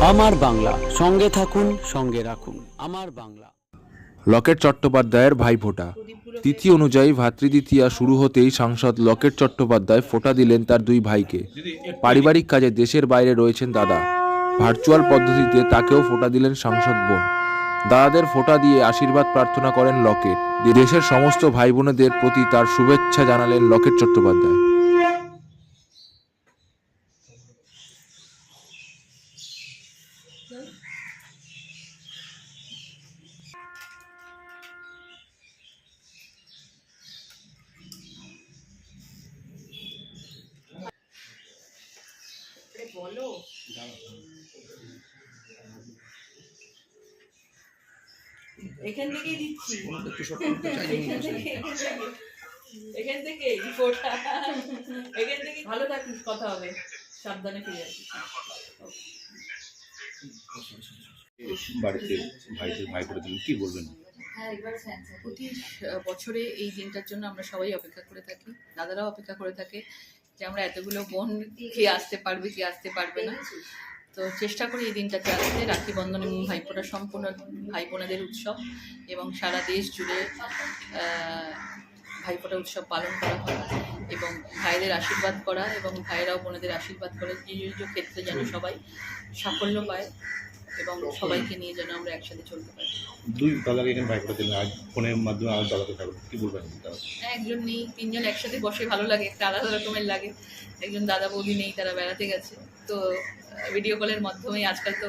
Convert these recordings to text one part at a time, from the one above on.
আমার বাংলা। সঙ্গে থাকুন, সঙ্গে রাখুন। আমার বাংলা। লকেট চট্টোপাধ্যায়ের ভাইফোঁটা তিথি অনুযায়ী ভাতৃদ্বিতীয়া শুরু হতেই সাংসদ লকেট চট্টোপাধ্যায় ফোঁটা দিলেন তার দুই ভাইকে। পারিবারিক কাজে দেশের বাইরে রয়েছেন দাদা। ভার্চুয়াল পদ্ধতিতে তাকেও ফোঁটা দিলেন সাংসদ বোন। দাদাদের ফোঁটা দিয়ে আশীর্বাদ প্রার্থনা করেন লকেট। দেশের সমস্ত ভাই বোনেদের প্রতি তার শুভেচ্ছা জানালেন লকেট চট্টোপাধ্যায়। এখান থেকেই দিচ্ছি। এখান থেকে রিপোর্টটা এখান থেকে ভালো থাকিস কথা হবে। সাবধানে ফিরে আসিস বাড়িতে ভাইদের ভাই করে দিলেন, কি বলবেন? প্রতি বছরে এই দিনটার জন্য আমরা সবাই অপেক্ষা করে থাকি, দাদারাও অপেক্ষা করে থাকে যে আমরা এতগুলো বোন কে আসতে পারবে, কে আসতে পারবে না। তো চেষ্টা করি এই দিনটাতে আসতে, রাখি বন্ধন এবং ভাইফোঁটা সম্পূর্ণ ভাই বোনেদের উৎসব এবং সারা দেশ জুড়ে ভাইফোঁটা উৎসব পালন করা হয় এবং ভাইদের আশীর্বাদ করা এবং ভাইয়েরাও বোনেদের আশীর্বাদ করে নিজ নিজ ক্ষেত্রে যেন সবাই সাফল্য পায়। এবং সবাইকে নিয়ে যেন আমরা একসাথে চলতে পারি। দুই দাদাকে এখানে ভাই করে দিলেন আজ ফোনের মাধ্যমে আর দাদাকে থাকবেন কি বলবেন একজন নেই তিনজন একসাথে বসে ভালো লাগে একটা আলাদা রকমের লাগে। একজন দাদা বৌদি নেই তারা বেড়াতে গেছে। তো ভিডিও কলের মাধ্যমেই আজকাল তো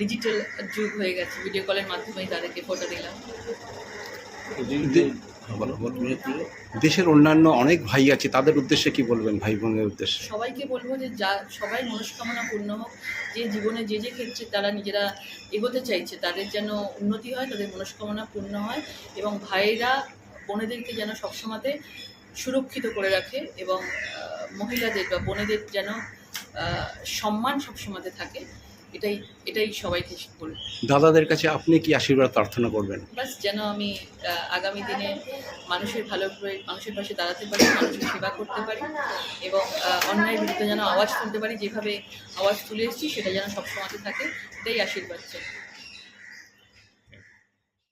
ডিজিটাল যুগ হয়ে গেছে। ভিডিও কলের মাধ্যমেই তাদেরকে ফটো দিলাম। দেশের অন্যান্য অনেক ভাই আছে, তাদের উদ্দেশ্যে কি বলবেন ভাই বোনের উদ্দেশ্যে? সবাইকে বলব যে যা, সবাই মনস্কামনা পূর্ণ হোক, যে জীবনে যে যে ক্ষেত্রে তারা নিজেরা এগোতে চাইছে, তাদের যেন উন্নতি হয়, তাদের মনস্কামনা পূর্ণ হয় এবং ভাইয়েরা বোনেদেরকে যেন সবসময়তে সুরক্ষিত করে রাখে এবং মহিলাদের বা বোনেদের যেন সম্মান সবসময়তে থাকে। এটাই এটাই সবাইকে বলব দাদাদের কাছে আপনি কি আশীর্বাদ প্রার্থনা করবেন? বাস যেন আমি আগামী দিনে মানুষের ভালো করে মানুষের পাশে দাঁড়াতে পারি মানুষের সেবা করতে পারি এবং অন্যায়ের বিরুদ্ধে যেন আওয়াজ তুলতে পারি যেভাবে আওয়াজ তুলে এসেছি সেটা যেন সব সময়তে থাকে এটাই আশীর্বাদ চাই।